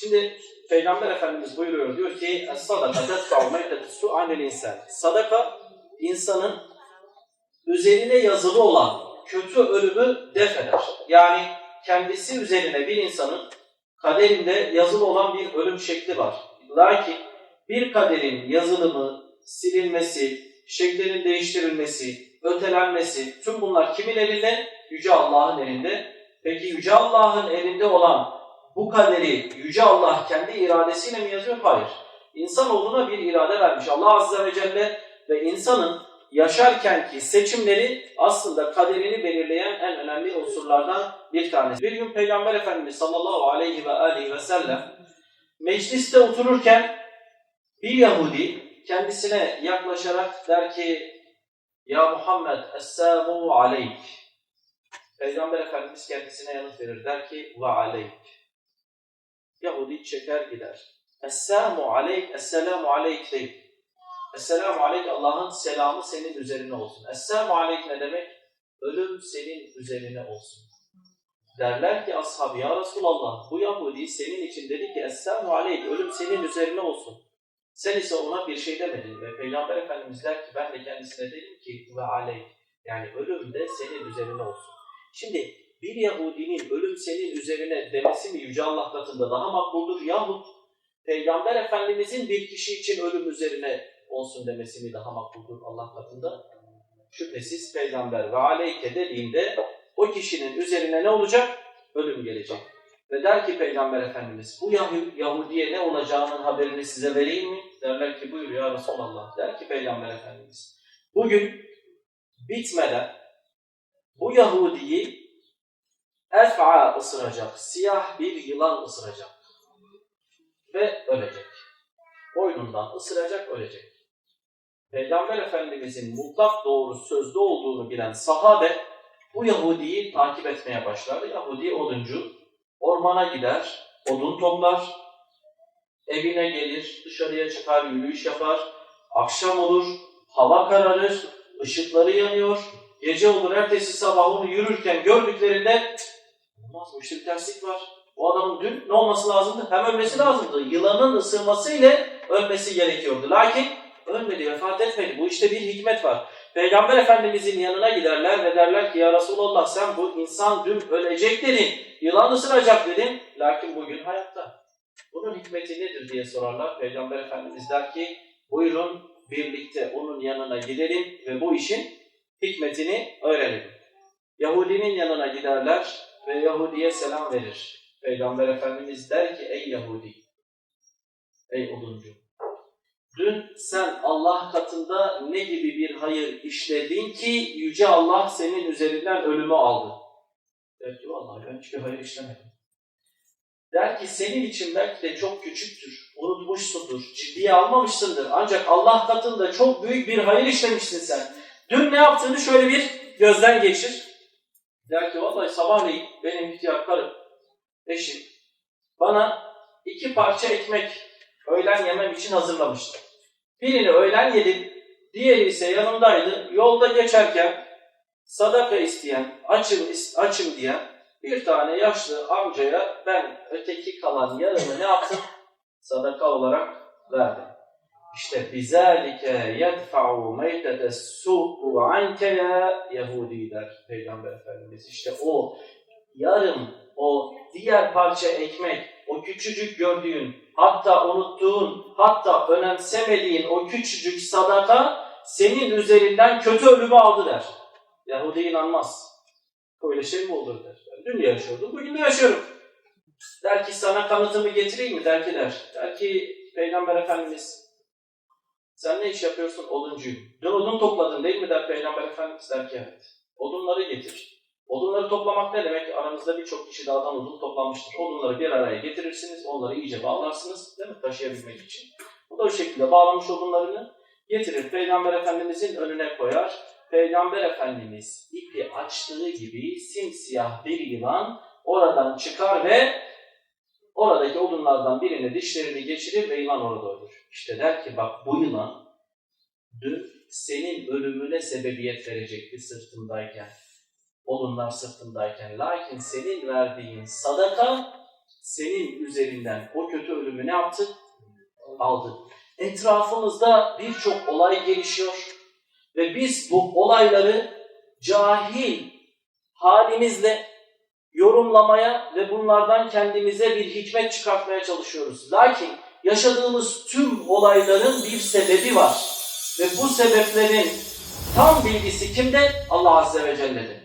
Şimdi Peygamber Efendimiz buyuruyor diyor ki sadaka tetfa'u meytetissu anil insan. Sadaka insanın üzerine yazılı olan kötü ölümü def eder. Yani kendisi üzerine bir insanın kaderinde yazılı olan bir ölüm şekli var. Lakin bir kaderin yazılımı, silinmesi, şeklinin değiştirilmesi, ötelenmesi, tüm bunlar kimin elinde? Yüce Allah'ın elinde. Peki Yüce Allah'ın elinde olan bu kaderi Yüce Allah kendi iradesiyle mi yazıyor? Hayır. İnsanoğluna bir irade vermiş Allah Azze ve Celle ve insanın yaşarkenki seçimleri aslında kaderini belirleyen en önemli unsurlardan bir tanesi. Bir gün Peygamber Efendimiz sallallahu aleyhi ve aleyhi ve sellem mecliste otururken bir Yahudi kendisine yaklaşarak der ki Ya Muhammed Esselamu aleyk. Peygamber Efendimiz kendisine yanıt verir. Der ki ve aleyk. Yahudi çeker gider. Esselamu aleyk, esselamu aleyk değil. Esselamu aleyk Allah'ın selamı senin üzerine olsun. Esselamu aleyk ne demek? Ölüm senin üzerine olsun. Derler ki ashab ya Resulallah bu Yahudi senin için dedi ki Esselamu aleyk ölüm senin üzerine olsun. Sen ise ona bir şey demedin ve Peygamber Efendimiz der ki ben de kendisine dedim ki ve aleyk yani ölüm de senin üzerine olsun. Şimdi bir Yahudinin ölüm senin üzerine demesi mi Yüce Allah katında daha makbuldur yahut Peygamber Efendimizin bir kişi için ölüm üzerine olsun demesi mi daha makbuldur Allah katında? Şüphesiz Peygamber ve aleyke dediğinde o kişinin üzerine ne olacak? Ölüm gelecek. Ve der ki Peygamber Efendimiz bu Yahu- Yahudiye ne olacağının haberini size vereyim mi? Derler ki buyur ya Resulallah. Der ki Peygamber Efendimiz bugün bitmeden bu Yahudiyi ef'a ısıracak, siyah bir yılan ısıracak ve ölecek. Boynundan ısıracak, ölecek. Peygamber Efendimizin mutlak doğru sözde olduğunu bilen sahabe bu Yahudi'yi takip etmeye başlar. Yahudi oduncu ormana gider, odun toplar, evine gelir, dışarıya çıkar, yürüyüş yapar. Akşam olur, hava kararır, ışıkları yanıyor. Gece olur, ertesi sabah onu yürürken gördüklerinde "Cık, olmaz bu işte bir terslik var. O adamın dün ne olması lazımdı? Hem ölmesi lazımdı. Yılanın ısırması ile ölmesi gerekiyordu. Lakin ölmedi, vefat etmedi. Bu işte bir hikmet var. Peygamber Efendimizin yanına giderler ve derler ki ya Resulallah sen bu insan dün ölecek dedin, yılan ısıracak dedin, lakin bugün hayatta. Bunun hikmeti nedir diye sorarlar. Peygamber Efendimiz der ki buyurun birlikte onun yanına gidelim ve bu işin hikmetini öğrenelim. Yahudinin yanına giderler ve Yahudi'ye selam verir. Peygamber Efendimiz der ki ey Yahudi, ey oduncu, Dün sen Allah katında ne gibi bir hayır işledin ki Yüce Allah senin üzerinden ölümü aldı? Der ki vallahi ben hiçbir hayır işlemedim. Der ki senin için belki de çok küçüktür, unutmuşsundur, ciddiye almamışsındır. Ancak Allah katında çok büyük bir hayır işlemişsin sen. Dün ne yaptığını şöyle bir gözden geçir. Der ki vallahi sabahleyin benim ihtiyar karım, eşim bana iki parça ekmek öğlen yemem için hazırlamıştı. Birini öğlen yedim, diğeri ise yanımdaydı. Yolda geçerken sadaka isteyen, açım, açım diyen bir tane yaşlı amcaya ben öteki kalan yarımı ne yaptım? Sadaka olarak verdim. İşte bizalike yedfa'u meytete su'u anke ya Yahudi der Peygamber Efendimiz. İşte o yarım, o diğer parça ekmek, o küçücük gördüğün, hatta unuttuğun, hatta önemsemediğin o küçücük sadaka senin üzerinden kötü ölümü aldı der. Yahudi inanmaz. Böyle şey mi olur der. Dün yaşıyordum, bugün de yaşıyorum. Der ki sana kanıtımı getireyim mi? Der ki der. Der ki Peygamber Efendimiz sen ne iş yapıyorsun? Oduncuyum. Dün odun topladın değil mi? Der Peygamber Efendimiz der ki evet. Odunları getir. Odunları toplamak ne demek? Aranızda birçok kişi dağdan odun toplamıştır. Odunları bir araya getirirsiniz, onları iyice bağlarsınız değil mi? Taşıyabilmek için. Bu da o şekilde bağlamış odunlarını getirir. Peygamber Efendimizin önüne koyar. Peygamber Efendimiz ipi açtığı gibi simsiyah bir yılan oradan çıkar ve oradaki odunlardan birini dişlerini geçirir ve yılan orada ölür. İşte der ki bak bu yılan dün senin ölümüne sebebiyet verecekti sırtındayken odunlar sırtındayken. Lakin senin verdiğin sadaka senin üzerinden o kötü ölümü ne yaptı? Aldı. Etrafımızda birçok olay gelişiyor ve biz bu olayları cahil halimizle yorumlamaya ve bunlardan kendimize bir hikmet çıkartmaya çalışıyoruz. Lakin yaşadığımız tüm olayların bir sebebi var. Ve bu sebeplerin tam bilgisi kimde? Allah Azze ve Celle'de.